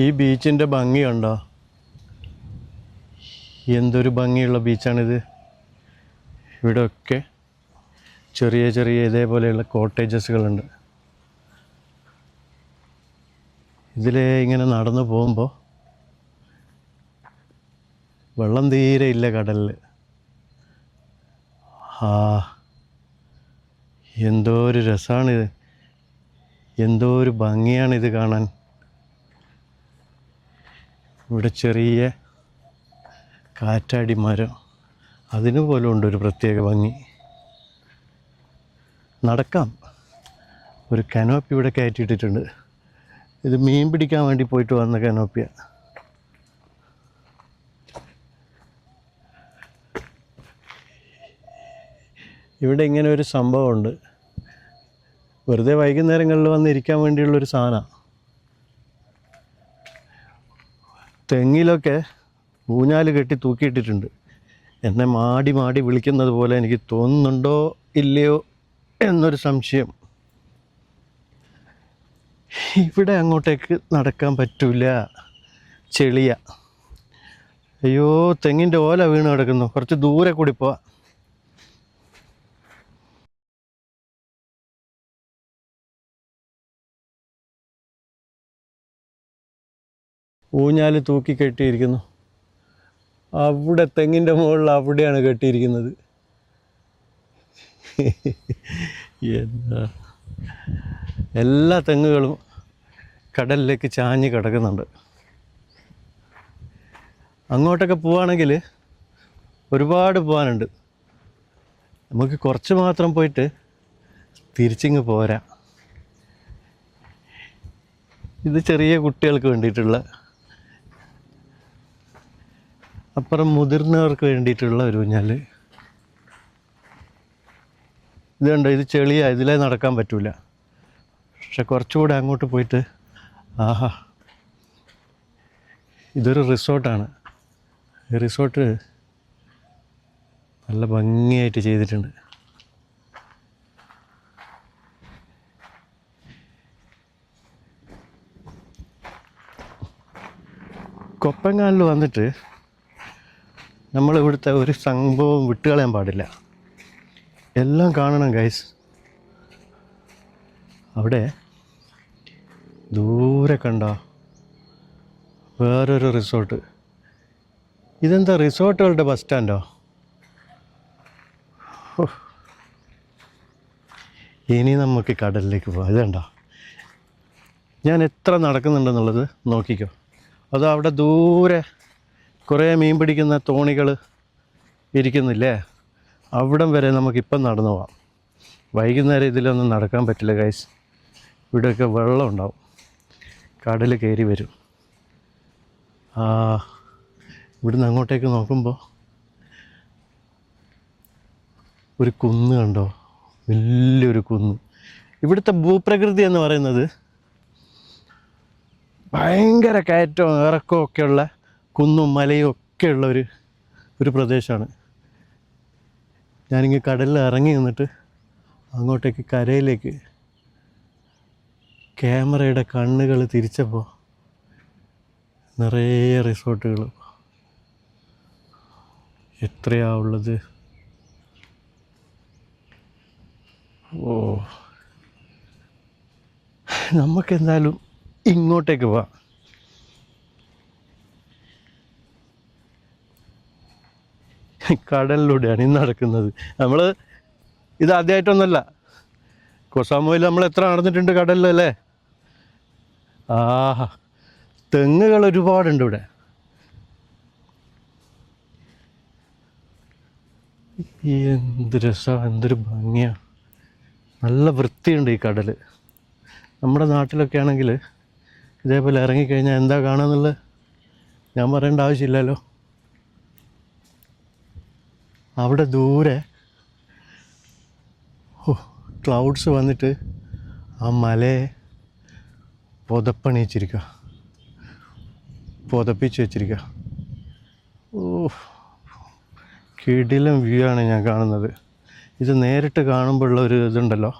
ഈ ബീച്ചിന്റെ ഭംഗി കണ്ടോ? എന്തൊരു ഭംഗിയുള്ള ബീച്ചാണിത്. ഇവിടെയൊക്കെ ചെറിയ ചെറിയ ഇതേപോലെയുള്ള കോട്ടേജസുകളുണ്ട്. ഇതിലെ ഇങ്ങനെ നടന്നു പോകുമ്പോൾ വെള്ളം തീരെ ഇല്ല കടലിൽ ആ എന്തോ ഒരു രസമാണിത് എന്തോ ഒരു ഭംഗിയാണിത് കാണാൻ. ഇവിടെ ചെറിയ കാറ്റാടി മരം. അതിന് പോലും ഉണ്ട് ഒരു പ്രത്യേക ഭംഗി. നടക്കാം. ഒരു കനോപ്പി ഇവിടെ കയറ്റിയിട്ടിട്ടുണ്ട്. ഇത് മീൻ പിടിക്കാൻ വേണ്ടി പോയിട്ട് വന്ന കനോപ്പിയ. ഇവിടെ ഇങ്ങനെ ഒരു സംഭവമുണ്ട്. വെറുതെ വൈകുന്നേരങ്ങളിൽ വന്നിരിക്കാൻ വേണ്ടിയുള്ളൊരു സാധനമാണ് തെങ്ങിലൊക്കെ ഊഞ്ഞാൽ കെട്ടി തൂക്കിയിട്ടിട്ടുണ്ട്. എന്നെ മാടി മാടി വിളിക്കുന്നത് പോലെ എനിക്ക് തോന്നുന്നുണ്ടോ ഇല്ലയോ എന്നൊരു സംശയം. ഇവിടെ അങ്ങോട്ടേക്ക് നടക്കാൻ പറ്റൂല ചെളിയ. അയ്യോ തെങ്ങിന്റെ ഓല വീണ് കിടക്കുന്നു. കുറച്ച് ദൂരെ കൂടി പോവാ. ഊഞ്ഞാൽ തൂക്കി കെട്ടിയിരിക്കുന്നു. അവിടെ തെങ്ങിന്റെ മുകളിൽ അവിടെയാണ് കെട്ടിയിരിക്കുന്നത്. എന്താ? എല്ലാ തെങ്ങുകളും കടലിലേക്ക് ചാഞ്ഞ് കിടക്കുന്നുണ്ട്. അങ്ങോട്ടൊക്കെ പോവാണെങ്കിൽ ഒരുപാട് പോകാനുണ്ട് നമുക്ക് കുറച്ച് മാത്രം പോയിട്ട് തിരിച്ചിങ്ങ് പോരാ. ഇത് ചെറിയ കുട്ടികൾക്ക് വേണ്ടിയിട്ടുള്ള അപ്പുറം മുതിർന്നവർക്ക് വേണ്ടിയിട്ടുള്ള ഒരു ഊഞ്ഞാൽ ഇത് കണ്ടോ ഇത് ചെളിയാ ഇതിലേ നടക്കാൻ പറ്റില്ല പക്ഷെ കുറച്ചുകൂടെ അങ്ങോട്ട് പോയിട്ട് ആഹാ. ഇതൊരു റിസോർട്ടാണ്. റിസോർട്ട് നല്ല ഭംഗിയായിട്ട് ചെയ്തിട്ടുണ്ട്. കൊപ്പങ്ങാലിൽ വന്നിട്ട് നമ്മൾ ഇവിടുത്തെ ഒരു സംഭവം വിട്ടുകളയാൻ പാടില്ല. എല്ലാം കാണണം ഗൈസ് അവിടെ ദൂരെ കണ്ട വേറൊരു റിസോർട്ട് ഇതെന്താ റിസോർട്ടുകളുടെ ബസ് സ്റ്റാൻഡോ. ഇനി നമുക്ക് കടലിലേക്ക് പോകാം ഇതേണ്ട ഞാൻ എത്ര നടക്കുന്നുണ്ടെന്നുള്ളത് നോക്കിക്കോ. അതോ അവിടെ ദൂരെ കുറേ മീൻ പിടിക്കുന്ന തോണികൾ ഇരിക്കുന്നില്ലേ? അവിടം വരെ നമുക്കിപ്പം നടന്നു പോവാം. വൈകുന്നേരം ഇതിലൊന്നും നടക്കാൻ പറ്റില്ല കൈസ് ഇവിടെയൊക്കെ വെള്ളം ഉണ്ടാവും. കടൽ കയറി വരും. ഇവിടുന്ന് അങ്ങോട്ടേക്ക് നോക്കുമ്പോൾ ഒരു കുന്ന് കണ്ടോ? വലിയൊരു കുന്ന്. ഇവിടുത്തെ ഭൂപ്രകൃതി എന്ന് പറയുന്നത് ഭയങ്കര കയറ്റവും ഇറക്കവും ഒക്കെയുള്ള കുന്നും മലയും ഒക്കെ ഉള്ള ഒരു ഒരു പ്രദേശമാണ്. ഞാനിങ്ങ് കടലിൽ ഇറങ്ങി നിന്നിട്ട് അങ്ങോട്ടേക്ക് കരയിലേക്ക് ക്യാമറയുടെ കണ്ണുകൾ തിരിച്ചപ്പോൾ നിറയെ റിസോർട്ടുകൾ. എത്രയാ ഉള്ളത്? ഓ. നമുക്കെന്തായാലും ഇങ്ങോട്ടേക്ക് പോവാം. കടലിലൂടെയാണ് ഇന്ന് നടക്കുന്നത്. നമ്മൾ ഇത് ആദ്യമായിട്ടൊന്നല്ല കൊസാമോയിൽ നമ്മൾ എത്ര നടന്നിട്ടുണ്ട് കടലിലല്ലേ ആഹാ. തെങ്ങുകൾ ഒരുപാടുണ്ട് ഇവിടെ. എന്ത് രസമാണ് എന്തൊരു ഭംഗിയാണ് നല്ല വൃത്തിയുണ്ട് ഈ കടൽ നമ്മുടെ നാട്ടിലൊക്കെ ആണെങ്കിൽ ഇതേപോലെ ഇറങ്ങിക്കഴിഞ്ഞാൽ എന്താ കാണാന്നുള്ളത്? ഞാൻ പറയേണ്ട ആവശ്യമില്ലല്ലോ. അവിടെ ദൂരെ. ഓ ക്ലൗഡ്സ് വന്നിട്ട് ആ മലയെ പുതപ്പണിയിച്ചിരിക്കുക പുതപ്പിച്ച് വെച്ചിരിക്കുക ഓ കിടിലം വ്യൂ ആണ് ഞാൻ കാണുന്നത്. ഇത് നേരിട്ട് കാണുമ്പോഴുള്ള ഒരു ഇതുണ്ടല്ലോ.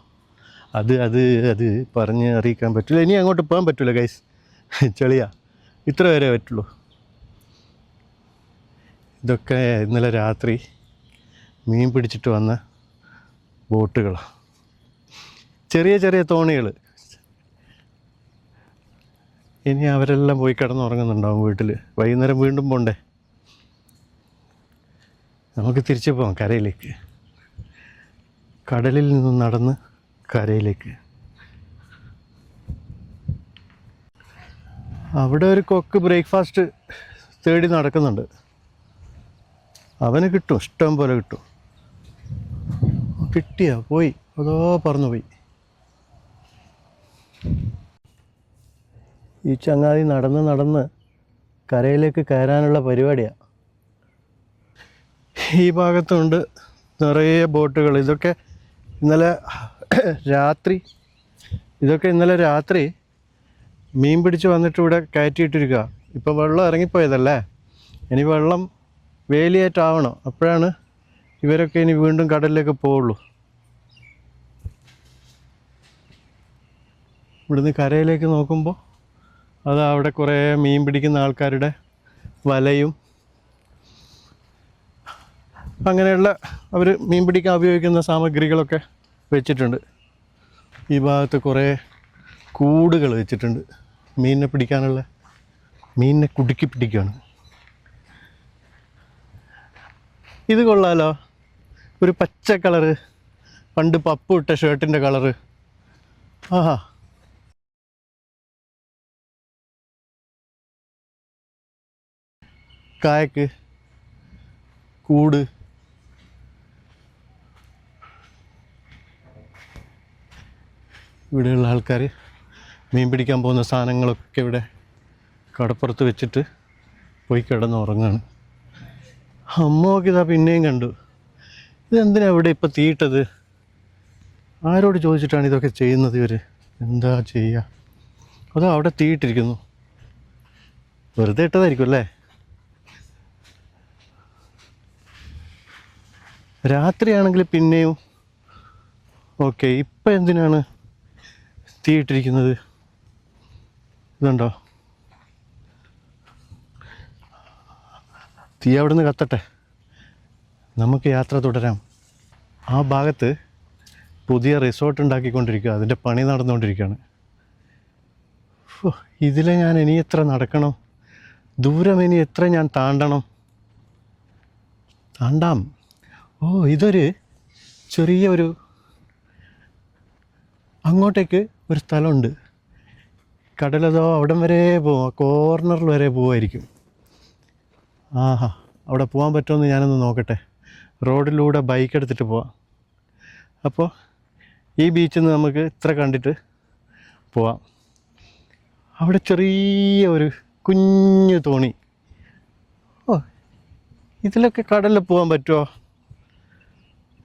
അത് അത് അത് പറഞ്ഞ് അറിയിക്കാൻ പറ്റില്ല. ഇനി അങ്ങോട്ട് പോകാൻ പറ്റില്ല ഗൈസ് ചെളിയാ. ഇത്ര വരെ പറ്റുള്ളൂ. ഇതൊക്കെ ഇന്നലെ രാത്രി മീൻ പിടിച്ചിട്ട് വന്ന ബോട്ടുകളാണ് ചെറിയ ചെറിയ തോണികൾ ഇനി അവരെല്ലാം പോയി കിടന്നുറങ്ങുന്നുണ്ടാവും വീട്ടിൽ വൈകുന്നേരം വീണ്ടും പോണ്ടേ? നമുക്ക് തിരിച്ചു പോകാം കരയിലേക്ക്. കടലിൽ നിന്ന് നടന്ന് കരയിലേക്ക്. അവിടെ ഒരു കൊക്ക് ബ്രേക്ക്ഫാസ്റ്റ് തേടി നടക്കുന്നുണ്ട്. അവന് കിട്ടും ഇഷ്ടം പോലെ കിട്ടും. കിട്ടിയ? പോയി. അതോ പറന്നു പോയി ഈ ചങ്ങാതി നടന്ന് നടന്ന് കരയിലേക്ക് കയറാനുള്ള പരിപാടിയാണ് ഈ ഭാഗത്തുണ്ട് നിറയെ ബോട്ടുകൾ. ഇതൊക്കെ ഇന്നലെ രാത്രി ഇതൊക്കെ ഇന്നലെ രാത്രി മീൻ പിടിച്ച് വന്നിട്ട് ഇവിടെ കയറ്റിയിട്ടിരിക്കുക ഇപ്പോൾ വെള്ളം ഇറങ്ങിപ്പോയതല്ലേ? ഇനി വെള്ളം വേലിയേറ്റാവണം. അപ്പോഴാണ് ഇവരൊക്കെ ഇനി വീണ്ടും കടലിലേക്ക് പോവുള്ളൂ. ഇവിടുന്ന് കരയിലേക്ക് നോക്കുമ്പോൾ അത് അവിടെ കുറേ മീൻ പിടിക്കുന്ന ആൾക്കാരുടെ വലയും അങ്ങനെയുള്ള അവർ മീൻ പിടിക്കാൻ ഉപയോഗിക്കുന്ന സാമഗ്രികളൊക്കെ വെച്ചിട്ടുണ്ട്. ഈ ഭാഗത്ത് കുറേ കൂടുകൾ വെച്ചിട്ടുണ്ട്. മീനിനെ പിടിക്കാനുള്ള മീനിനെ കുടുക്കി പിടിക്കുകയാണ് ഇത് കൊള്ളാലോ. ഒരു പച്ച കളറ് പണ്ട് പപ്പു ഇട്ട ഷർട്ടിന്റെ കളറ് ആഹാ. കായക്ക്. കൂട്. ഇവിടെയുള്ള ആൾക്കാർ മീൻ പിടിക്കാൻ പോകുന്ന സാധനങ്ങളൊക്കെ ഇവിടെ കടപ്പുറത്ത് വെച്ചിട്ട് പോയി കിടന്ന് ഉറങ്ങാണ് അമ്മ നോക്കിയതാ പിന്നെയും കണ്ടു. ഇതെന്തിനാ ഇവിടെ ഇപ്പം തീയിട്ടത്? ആരോട് ചോദിച്ചിട്ടാണ് ഇതൊക്കെ ചെയ്യുന്നത് ഇവർ എന്താ ചെയ്യുക അതോ അവിടെ തീയിട്ടിരിക്കുന്നു? വെറുതെ ഇട്ടതായിരിക്കും അല്ലേ? രാത്രിയാണെങ്കിൽ പിന്നെയും ഓക്കെ ഇപ്പം എന്തിനാണ് തീയിട്ടിരിക്കുന്നത്? ഇതുണ്ടോ? തീ അവിടെ നിന്ന് കത്തട്ടെ. നമുക്ക് യാത്ര തുടരാം. ആ ഭാഗത്ത് പുതിയ റിസോർട്ട് ഉണ്ടാക്കിക്കൊണ്ടിരിക്കുക. അതിന്റെ പണി നടന്നുകൊണ്ടിരിക്കുകയാണ്. ഇതിലെ ഞാൻ ഇനി എത്ര നടക്കണം? ദൂരം ഇനി എത്ര ഞാൻ താണ്ടണം? താണ്ടാം. ഓ ഇതൊരു ചെറിയ ഒരു അങ്ങോട്ടേക്ക് ഒരു സ്ഥലമുണ്ട്. കടലതോ അവിടം വരെ പോവാം. കോർണറിൽ വരെ പോവായിരിക്കും. ആഹാ അവിടെ പോകാൻ പറ്റുമെന്ന് ഞാനൊന്ന് നോക്കട്ടെ. റോഡിലൂടെ ബൈക്ക് എടുത്തിട്ട് പോവാം. അപ്പോൾ ഈ ബീച്ചിൽ നിന്ന് നമുക്ക് ഇത്ര കണ്ടിട്ട് പോവാം. അവിടെ ചെറിയ ഒരു കുഞ്ഞു തോണി. ഓ ഇതിലൊക്കെ കടലിൽ പോകാൻ പറ്റുമോ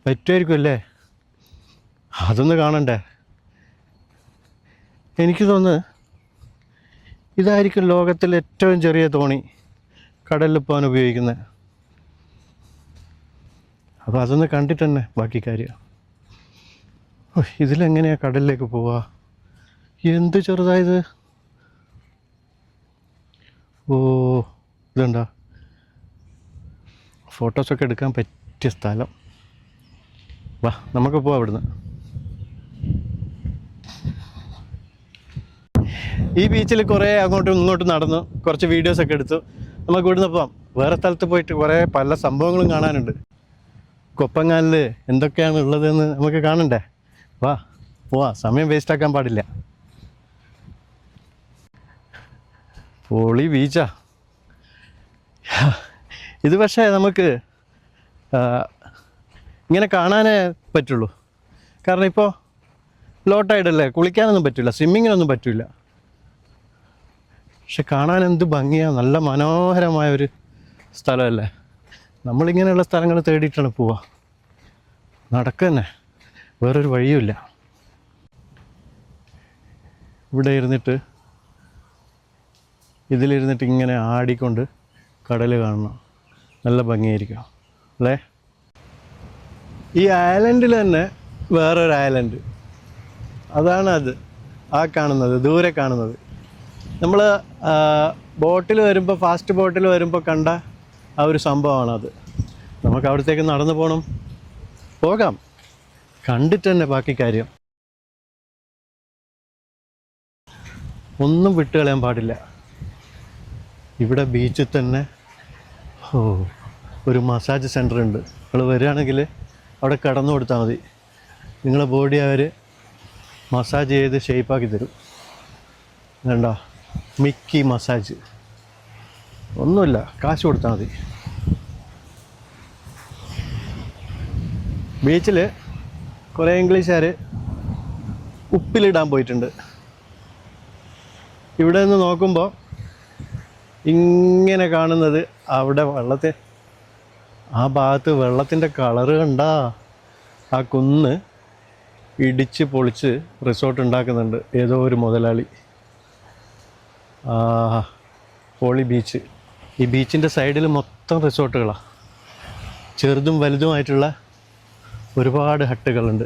പറ്റുമായിരിക്കും അല്ലേ? അതൊന്ന് കാണണ്ടേ? എനിക്ക് തോന്നുന്നു ഇതായിരിക്കും ലോകത്തിലെ ഏറ്റവും ചെറിയ തോണി കടലിൽ പോകാൻ ഉപയോഗിക്കുന്നത്. അപ്പോൾ അതൊന്ന് കണ്ടിട്ട് തന്നെ ബാക്കി കാര്യം. ഇതിലെങ്ങനെയാണ് കടലിലേക്ക് പോവുക എന്ത് ചെറുതായത് ഓ ഇതുണ്ടോ ഫോട്ടോസൊക്കെ എടുക്കാൻ പറ്റിയ സ്ഥലം. വാ നമുക്ക് പോവാം അവിടുന്ന്. ഈ ബീച്ചിൽ കുറേ അങ്ങോട്ടും ഇങ്ങോട്ടും നടന്നു. കുറച്ച് വീഡിയോസൊക്കെ എടുത്തു. നമുക്ക് ഇവിടുന്ന് പോവാം. വേറെ സ്ഥലത്ത് പോയിട്ട് കുറേ പല സംഭവങ്ങളും കാണാനുണ്ട്. കൊപ്പങ്ങാലിൽ എന്തൊക്കെയാണ് ഉള്ളതെന്ന് നമുക്ക് കാണണ്ടേ? വാ പോവാ. സമയം വേസ്റ്റ് ആക്കാൻ പാടില്ല. പൊളി ബീച്ചാ ഇത് പക്ഷേ നമുക്ക് ഇങ്ങനെ കാണാനേ പറ്റുള്ളൂ. കാരണം ഇപ്പോൾ ലോ ടൈഡല്ലേ കുളിക്കാനൊന്നും പറ്റില്ല സ്വിമ്മിങ്ങിനൊന്നും പറ്റില്ല പക്ഷെ കാണാൻ എന്ത് ഭംഗിയാണ് നല്ല മനോഹരമായ ഒരു സ്ഥലമല്ലേ? നമ്മളിങ്ങനെയുള്ള സ്ഥലങ്ങൾ തേടിയിട്ടാണ് പോവുക നടക്കന്നെ. വേറൊരു വഴിയുമില്ല. ഇവിടെ ഇരുന്നിട്ട് ഇതിലിരുന്നിട്ട് ഇങ്ങനെ ആടിക്കൊണ്ട് കടൽ കാണണം. നല്ല ഭംഗിയായിരിക്കും അല്ലേ? ഈ ഐലൻഡിൽ തന്നെ വേറൊരു ഐലൻഡ്. അതാണ് അത്. ആ കാണുന്നത് ദൂരെ കാണുന്നത്. നമ്മൾ ബോട്ടിൽ വരുമ്പോൾ ഫാസ്റ്റ് ബോട്ടിൽ വരുമ്പോൾ കണ്ട ആ ഒരു സംഭവമാണത്. നമുക്ക് അവിടത്തേക്ക് നടന്നു പോകണം പോകാം. കണ്ടിട്ട് തന്നെ ബാക്കി കാര്യം. ഒന്നും വിട്ട് കളയാൻ പാടില്ല. ഇവിടെ ബീച്ചിൽ തന്നെ ഓ ഒരു മസാജ് സെന്റർ ഉണ്ട്. നിങ്ങൾ വരികയാണെങ്കിൽ അവിടെ കടന്നു കൊടുത്താൽ മതി. നിങ്ങളെ ബോഡി അവർ മസാജ് ചെയ്ത് ഷേപ്പാക്കി തരും. വേണ്ട മിക്കി മസാജ്. ഒന്നുമില്ല. കാശ് കൊടുത്താൽ മതി. ബീച്ചിൽ കുറേ ഇംഗ്ലീഷുകാർ ഉപ്പിലിടാൻ പോയിട്ടുണ്ട്. ഇവിടെ നിന്ന് നോക്കുമ്പോൾ ഇങ്ങനെ കാണുന്നത് അവിടെ വെള്ളത്തെ ആ ഭാഗത്ത് വെള്ളത്തിന്റെ കളറ് കണ്ടാ ആ കുന്ന് ഇടിച്ച് പൊളിച്ച് റിസോർട്ട് ഉണ്ടാക്കുന്നുണ്ട്. ഏതോ ഒരു മുതലാളി. ആ ഹോളി ബീച്ച്. ഈ ബീച്ചിന്റെ സൈഡിൽ മൊത്തം റിസോർട്ടുകളാണ് ചെറുതും വലുതുമായിട്ടുള്ള ഒരുപാട് ഹട്ടുകളുണ്ട്.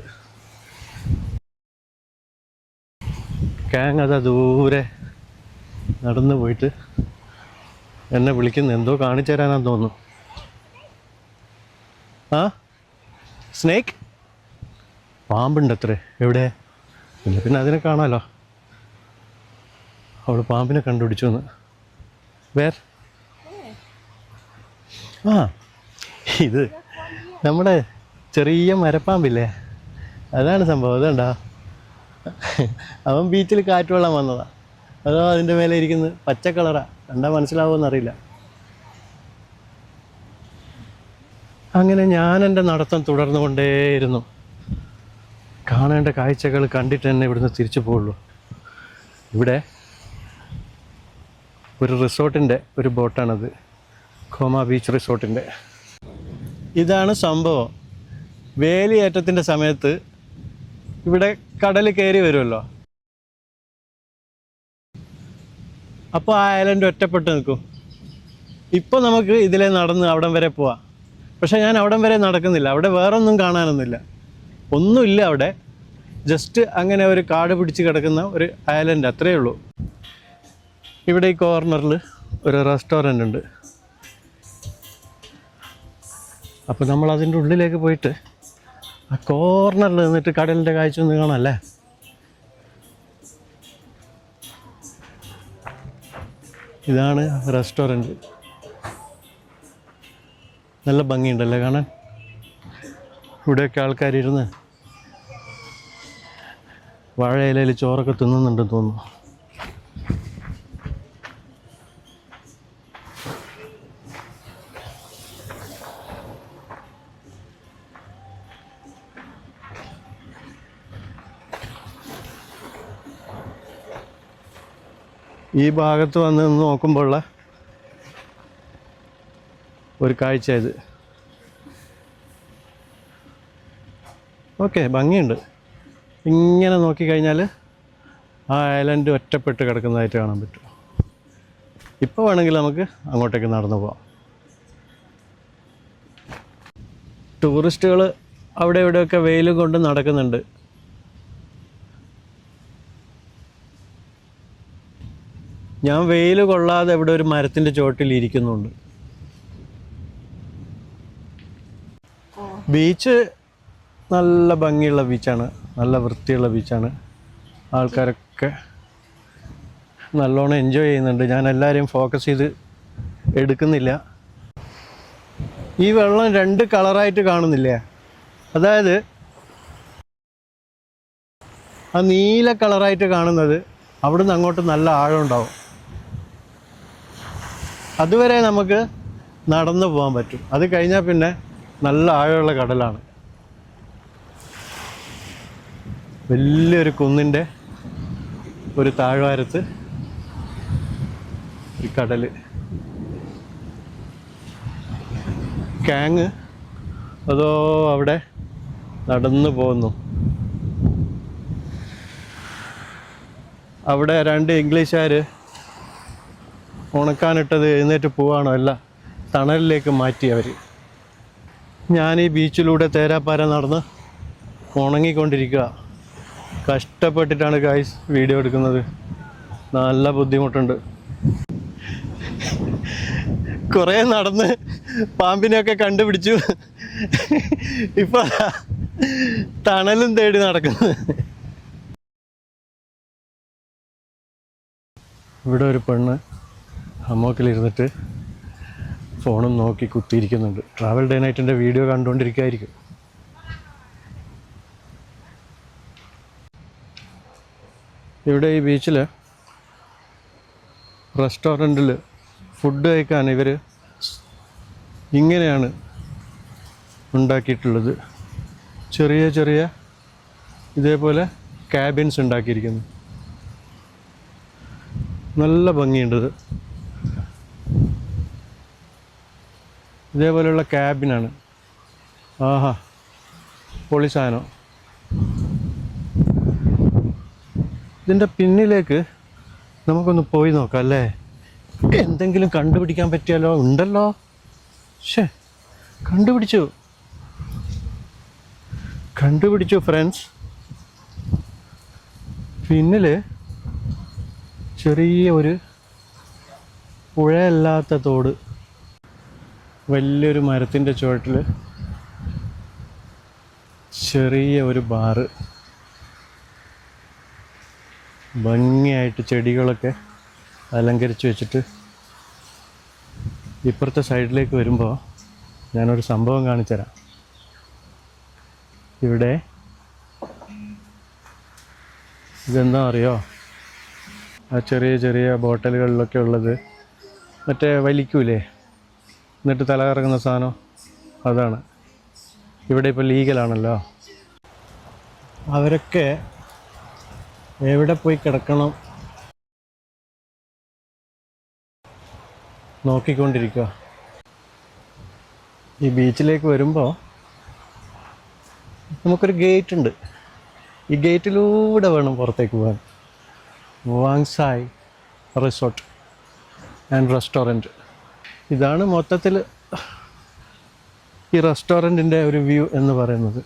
കാങ് ദൂരെ നടന്നു പോയിട്ട് എന്നെ വിളിക്കുന്നു എന്തോ കാണിച്ചു തരാനാന്ന് തോന്നുന്നു. ആ? സ്നേക്ക് പാമ്പുണ്ട് അത്രേ എവിടെ? പിന്നെ പിന്നെ അതിനെ കാണാമല്ലോ അവൾ പാമ്പിനെ കണ്ടുപിടിച്ചു എന്ന്. വേർ ആ ഇത് നമ്മുടെ ചെറിയ മരപ്പാമ്പില്ലേ? അതാണ് സംഭവം. അതുണ്ടോ? അവൻ ബീച്ചിൽ കാറ്റുവെള്ളം വന്നതാ. അതോ അതിന്റെ മേലെ ഇരിക്കുന്ന പച്ച കളറാ. കണ്ടാൽ മനസ്സിലാവുമെന്നറിയില്ല അങ്ങനെ ഞാൻ എന്റെ നടത്തം തുടർന്നുകൊണ്ടേയിരുന്നു. കാണേണ്ട കാഴ്ചകൾ കണ്ടിട്ട് തന്നെ ഇവിടുന്ന് തിരിച്ചു പോവുള്ളൂ. ഇവിടെ ഒരു റിസോർട്ടിന്റെ ഒരു ബോട്ടാണത്. Comma beach റിസോർട്ടിന്റെ. ഇതാണ് സംഭവം. വേലിയേറ്റത്തിന്റെ സമയത്ത് ഇവിടെ കടൽ കയറി വരുമല്ലോ. അപ്പോൾ ആ ഐലൻഡ് ഒറ്റപ്പെട്ട് നിൽക്കും. ഇപ്പോൾ നമുക്ക് ഇതിലെ നടന്ന് അവിടം വരെ പോവാം. പക്ഷേ ഞാൻ അവിടം വരെ നടക്കുന്നില്ല. അവിടെ വേറൊന്നും കാണാനൊന്നുമില്ല. ഒന്നുമില്ല അവിടെ. ജസ്റ്റ് അങ്ങനെ ഒരു കാട് പിടിച്ച് കിടക്കുന്ന ഒരു ഐലൻഡ് അത്രയേ ഉള്ളൂ. ഇവിടെ ഈ കോർണറിൽ ഒരു റെസ്റ്റോറന്റ് ഉണ്ട്. അപ്പോൾ നമ്മൾ അതിന്റെ ഉള്ളിലേക്ക് പോയിട്ട് ആ കോർണറിൽ നിന്നിട്ട് കടലിന്റെ കാഴ്ച ഒന്ന് കാണാമല്ലേ ഇതാണ് റെസ്റ്റോറന്റ് നല്ല ഭംഗിയുണ്ടല്ലേ കാണാൻ? ഇവിടെയൊക്കെ ആൾക്കാരിരുന്ന് വാഴയിലയിൽ ചോറൊക്കെ തിന്നുന്നുണ്ടെന്ന് തോന്നുന്നു. ഈ ഭാഗത്ത് വന്ന് നിന്ന് നോക്കുമ്പോഴുള്ള ഒരു കാഴ്ച ഇത്. ഓക്കെ ഭംഗിയുണ്ട്. ഇങ്ങനെ നോക്കിക്കഴിഞ്ഞാൽ ആ ഐലൻഡ് ഒറ്റപ്പെട്ട് കിടക്കുന്നതായിട്ട് കാണാൻ പറ്റും. ഇപ്പോൾ വേണമെങ്കിൽ നമുക്ക് അങ്ങോട്ടേക്ക് നടന്നു പോവാം. ടൂറിസ്റ്റുകൾ അവിടെ ഇവിടെയൊക്കെ വെയിൽ കൊണ്ട് നടക്കുന്നുണ്ട്. ഞാൻ വെയിൽ കൊള്ളാതെ ഇവിടെ ഒരു മരത്തിന്റെ ചോട്ടിൽ ഇരിക്കുന്നുണ്ട്. ബീച്ച് നല്ല ഭംഗിയുള്ള ബീച്ചാണ്. നല്ല വൃത്തിയുള്ള ബീച്ചാണ്. ആൾക്കാരൊക്കെ നല്ലോണം എൻജോയ് ചെയ്യുന്നുണ്ട്. ഞാൻ എല്ലാവരെയും ഫോക്കസ് ചെയ്ത് എടുക്കുന്നില്ല. ഈ വെള്ളം രണ്ട് കളറായിട്ട് കാണുന്നില്ലേ? അതായത് ആ നീല കളറായിട്ട് കാണുന്നത് അവിടുന്ന് അങ്ങോട്ട് നല്ല ആഴം ഉണ്ടാവും. അതുവരെ നമുക്ക് നടന്നു പോകാൻ പറ്റും. അത് കഴിഞ്ഞാൽ പിന്നെ നല്ല ആഴമുള്ള കടലാണ്. വലിയൊരു കുന്നിന്റെ ഒരു താഴ്വാരത്ത് ഈ കടൽ കാങ് അതോ അവിടെ നടന്നു പോകുന്നു. അവിടെ രണ്ട് ഇംഗ്ലീഷുകാർ ഉണക്കാനിട്ടത് എഴുന്നേറ്റ് പോവാണോ അല്ല തണലിലേക്ക് മാറ്റി അവർ ഞാൻ ഈ ബീച്ചിലൂടെ തേരാപ്പാര നടന്ന് ഉണങ്ങിക്കൊണ്ടിരിക്കുക. കഷ്ടപ്പെട്ടിട്ടാണ് ഗായ്സ് വീഡിയോ എടുക്കുന്നത്. നല്ല ബുദ്ധിമുട്ടുണ്ട്. കുറേ നടന്ന് പാമ്പിനെയൊക്കെ കണ്ടുപിടിച്ചു. ഇപ്പൊ തണലും തേടി നടക്കുന്നു. ഇവിടെ ഒരു പെണ്ണ് ഹമ്മോക്കിലിരുന്നിട്ട് ഫോണും നോക്കി കുത്തിയിരിക്കുന്നുണ്ട്. ട്രാവൽ ഡേ നൈറ്റിന്റെ വീഡിയോ കണ്ടുകൊണ്ടിരിക്കുകയായിരിക്കും. ഇവിടെ ഈ ബീച്ചിൽ റെസ്റ്റോറന്റിൽ ഫുഡ് കഴിക്കാൻ ഇവർ ഇങ്ങനെയാണ് ഉണ്ടാക്കിയിട്ടുള്ളത്. ചെറിയ ചെറിയ ഇതേപോലെ ക്യാബിൻസ് ഉണ്ടാക്കിയിരിക്കുന്നു. നല്ല ഭംഗിയുണ്ടത്. ഇതേപോലെയുള്ള ക്യാബിനാണ്. ആഹാ പൊളി സാധനം. ഇതിന്റെ പിന്നിലേക്ക് നമുക്കൊന്ന് പോയി നോക്കാം അല്ലേ? എന്തെങ്കിലും കണ്ടുപിടിക്കാൻ പറ്റിയാലോ? ഉണ്ടല്ലോ. ഷേ കണ്ടുപിടിച്ചു. കണ്ടുപിടിച്ചു ഫ്രണ്ട്സ് പിന്നിൽ ചെറിയ ഒരു പുഴയല്ലാത്ത തോട്. വലിയൊരു മരത്തിന്റെ ചുവട്ടിൽ ചെറിയ ഒരു ബാറ്. ഭംഗിയായിട്ട് ചെടികളൊക്കെ അലങ്കരിച്ച് വെച്ചിട്ട് ഇപ്പുറത്തെ സൈഡിലേക്ക് വരുമ്പോൾ ഞാനൊരു സംഭവം കാണിച്ചുതരാം. ഇവിടെ ഇതെന്താ അറിയോ? ആ ചെറിയ ചെറിയ ബോട്ടലുകളിലൊക്കെ ഉള്ളത് മറ്റേ വലിക്കൂലേ? എന്നിട്ട് തല കറങ്ങുന്ന സാധനം അതാണ്. ഇവിടെ ഇപ്പോൾ ലീഗലാണല്ലോ അവരൊക്കെ എവിടെ പോയി കിടക്കണം നോക്കിക്കൊണ്ടിരിക്കുക. ഈ ബീച്ചിലേക്ക് വരുമ്പോൾ നമുക്കൊരു ഗേറ്റ് ഉണ്ട്. ഈ ഗേറ്റിലൂടെ വേണം പുറത്തേക്ക് പോകാൻ. വാങ്സായ് റിസോർട്ട് ആൻഡ് റെസ്റ്റോറന്റ്. ഇതാണ് മൊത്തത്തിൽ ഈ റെസ്റ്റോറന്റിന്റെ ഒരു വ്യൂ എന്ന് പറയുന്നത്.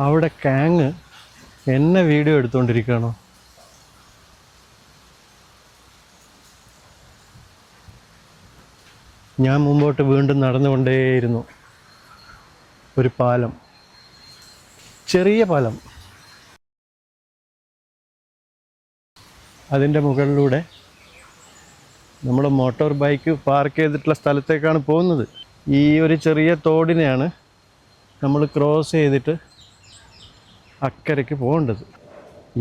അവിടെ കാങ് എന്നെ വീഡിയോ എടുത്തുകൊണ്ടിരിക്കുകയാണോ ഞാൻ മുമ്പോട്ട് വീണ്ടും നടന്നുകൊണ്ടേയിരുന്നു. ഒരു പാലം. ചെറിയ പാലം. അതിന്റെ മുകളിലൂടെ നമ്മൾ മോട്ടോർ ബൈക്ക് പാർക്ക് ചെയ്തിട്ടുള്ള സ്ഥലത്തേക്കാണ് പോകുന്നത്. ഈ ഒരു ചെറിയ തോടിനെയാണ് നമ്മൾ ക്രോസ് ചെയ്തിട്ട് അക്കരയ്ക്ക് പോകേണ്ടത്.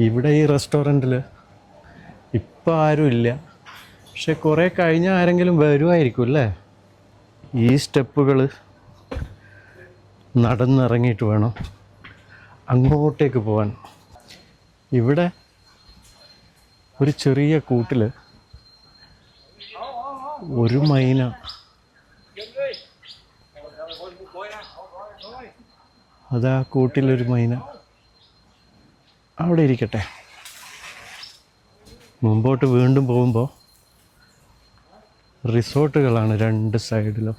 ഇവിടെ ഈ റെസ്റ്റോറന്റിൽ ഇപ്പം ആരും ഇല്ല. പക്ഷെ കുറേ കഴിഞ്ഞ ആരെങ്കിലും വരുമായിരിക്കും അല്ലേ? ഈ സ്റ്റെപ്പുകൾ നടന്നിറങ്ങിയിട്ട് വേണം അങ്ങോട്ടേക്ക് പോകാൻ ഇവിടെ ഒരു ചെറിയ കൂട്ടിൽ ഒരു മൈന. അതാ കൂട്ടിലൊരു മൈന. അവിടെ ഇരിക്കട്ടെ. മുമ്പോട്ട് വീണ്ടും പോകുമ്പോൾ റിസോർട്ടുകളാണ് രണ്ട് സൈഡിലും.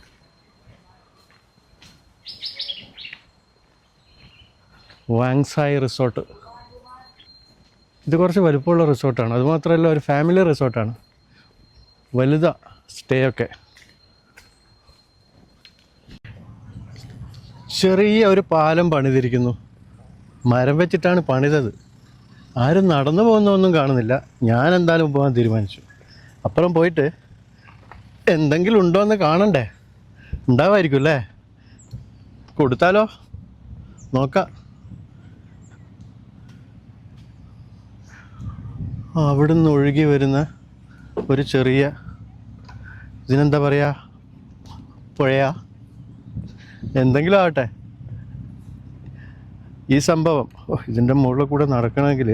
വാങ്സായി റിസോർട്ട്. ഇത് കുറച്ച് വലുപ്പമുള്ള റിസോർട്ടാണ്. അതുമാത്രമല്ല ഒരു ഫാമിലി റിസോർട്ടാണ്. വലുതാ സ്റ്റേ ഒക്കെ ചെറിയ ഒരു പാലം പണിതിരിക്കുന്നു. മരം വെച്ചിട്ടാണ് പണിതത്. ആരും നടന്നു പോകുന്നൊന്നും കാണുന്നില്ല. ഞാൻ എന്തായാലും പോകാൻ തീരുമാനിച്ചു. അപ്പുറം പോയിട്ട് എന്തെങ്കിലും ഉണ്ടോ എന്ന് കാണണ്ടേ? ഉണ്ടാവായിരിക്കും അല്ലേ? കൊടുത്താലോ? നോക്കാം. അവിടുന്ന് ഒഴുകി വരുന്ന ഒരു ചെറിയ ഇതിനെന്താ പറയുക പുഴയ. എന്തെങ്കിലും ആവട്ടെ ഈ സംഭവം ഇതിന്റെ മുകളിൽ കൂടെ നടക്കണമെങ്കിൽ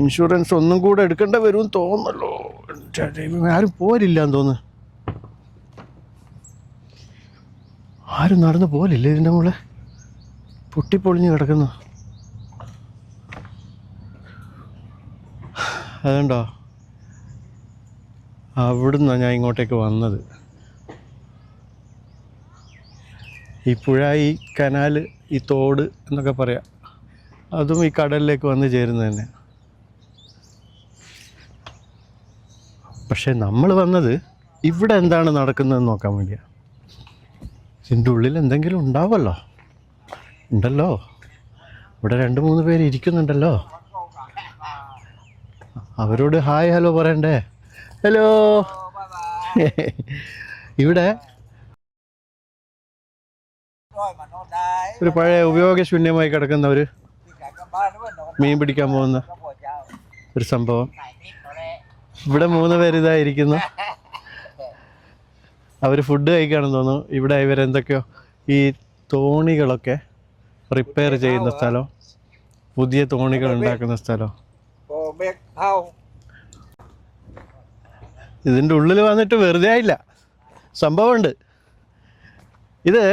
ഇൻഷുറൻസ് ഒന്നും കൂടെ എടുക്കേണ്ട വരും തോന്നല്ലോ ആരും പോരില്ല എന്ന് തോന്നുന്നു. ആരും നടന്നു പോലില്ല ഇതിന്റെ മുകളിൽ. പൊട്ടിപ്പൊളിഞ്ഞ് കിടക്കുന്നു. അതുണ്ടോ അവിടുന്നാണ് ഞാൻ ഇങ്ങോട്ടേക്ക് വന്നത്. ഈ പുഴ ഈ കനാൽ ഈ തോട് എന്നൊക്കെ പറയാം. അതും ഈ കടലിലേക്ക് വന്ന് ചേരുന്നത് തന്നെ. പക്ഷേ നമ്മൾ വന്നത് ഇവിടെ എന്താണ് നടക്കുന്നതെന്ന് നോക്കാൻ വേണ്ടിയാണ് ഇതിന്റെ ഉള്ളിൽ എന്തെങ്കിലും ഉണ്ടാവുമല്ലോ ഉണ്ടല്ലോ. ഇവിടെ രണ്ട് മൂന്ന് പേര് ഇരിക്കുന്നുണ്ടല്ലോ. അവരോട് ഹായ് ഹലോ പറയണ്ടേ? ഹലോ. ഇവിടെ ഒരു പഴയ ഉപയോഗശൂന്യമായി കിടക്കുന്ന ഒരു മീൻ പിടിക്കാൻ പോകുന്ന ഒരു സംഭവം. ഇവിടെ മൂന്ന് പേര് ഇതായിരിക്കുന്നു അവർ ഫുഡ് കഴിക്കുകയാണെന്ന് തോന്നുന്നു. ഇവിടെ ഇവരെന്തൊക്കെയോ ഈ തോണികളൊക്കെ റിപ്പയർ ചെയ്യുന്ന സ്ഥലം. പുതിയ തോണികൾ ഉണ്ടാക്കുന്ന സ്ഥലം. ഇതിന്റെ ഉള്ളിൽ വന്നിട്ട് വെറുതെ ആയില്ല. സംഭവമുണ്ട്. ഇത്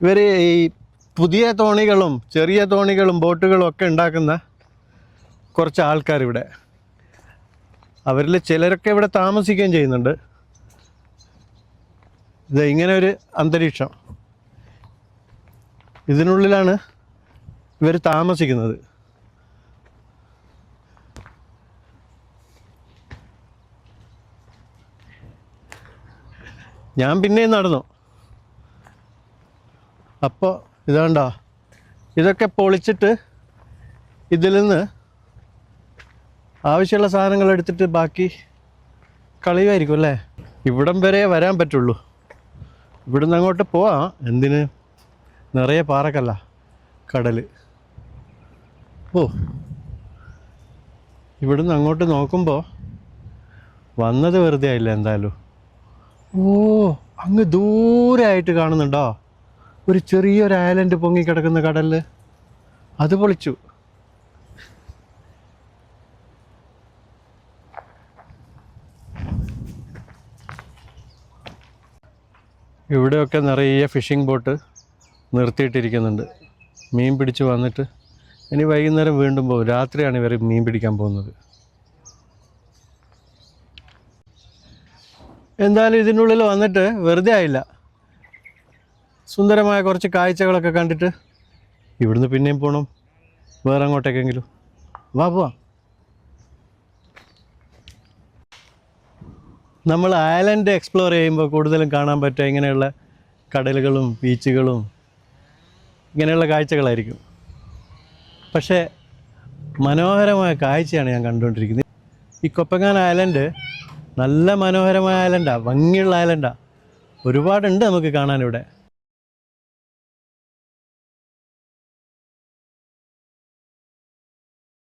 ഇവർ ഈ പുതിയ തോണികളും ചെറിയ തോണികളും ബോട്ടുകളും ഒക്കെ ഉണ്ടാക്കുന്ന കുറച്ച് ആൾക്കാർ ഇവിടെ അവരിൽ ചിലരൊക്കെ ഇവിടെ താമസിക്കുകയും ചെയ്യുന്നുണ്ട്. ഇത് ഇങ്ങനെ ഒരു അന്തരീക്ഷം. ഇതിനുള്ളിലാണ് ഇവർ താമസിക്കുന്നത്. ഞാൻ പിന്നെയും നടന്നു. അപ്പോൾ ഇതാണ്ടോ. ഇതൊക്കെ പൊളിച്ചിട്ട് ഇതിൽ നിന്ന് ആവശ്യമുള്ള സാധനങ്ങൾ എടുത്തിട്ട് ബാക്കി കളയുമായിരിക്കും അല്ലേ? ഇവിടം വരെ വരാൻ പറ്റുള്ളൂ. ഇവിടുന്ന് അങ്ങോട്ട് പോവാം. എന്തിന്? നിറയെ പാറക്കല്ല കടൽ ഓ. ഇവിടുന്ന് അങ്ങോട്ട് നോക്കുമ്പോൾ വന്നത് വെറുതെ ആയില്ല എന്തായാലും. ഓ അങ്ങ് ദൂരെയായിട്ട് കാണുന്നുണ്ടോ? ഒരു ചെറിയൊരു ഐലൻഡ് പൊങ്ങിക്കിടക്കുന്ന കടലിൽ അത് പൊളിച്ചു. ഇവിടെയൊക്കെ നിറയെ ഫിഷിംഗ് ബോട്ട് നിർത്തിയിട്ടിരിക്കുന്നുണ്ട്. മീൻ പിടിച്ച് വന്നിട്ട് ഇനി വൈകുന്നേരം വീണ്ടും പോകും രാത്രിയാണ് ഇവർ മീൻ പിടിക്കാൻ പോകുന്നത്. എന്തായാലും ഇതിനുള്ളിൽ വന്നിട്ട് വെറുതെ ആയില്ല. സുന്ദരമായ കുറച്ച് കാഴ്ചകളൊക്കെ കണ്ടിട്ട് ഇവിടുന്ന് പിന്നെയും പോകണം വേറെ അങ്ങോട്ടേക്കെങ്കിലും. വാ പോവാ. നമ്മൾ ഐലൻഡ് എക്സ്പ്ലോർ ചെയ്യുമ്പോൾ കൂടുതലും കാണാൻ പറ്റുക ഇങ്ങനെയുള്ള കടലുകളും ബീച്ചുകളും ഇങ്ങനെയുള്ള കാഴ്ചകളായിരിക്കും. പക്ഷേ മനോഹരമായ കാഴ്ചയാണ് ഞാൻ കണ്ടുകൊണ്ടിരിക്കുന്നത്. ഈ കൊപ്പങ്ങാൻ ഐലൻഡ് നല്ല മനോഹരമായ ഐലൻഡാണ് ഭംഗിയുള്ള ഐലൻഡാണ് ഒരുപാടുണ്ട് നമുക്ക് കാണാനിവിടെ.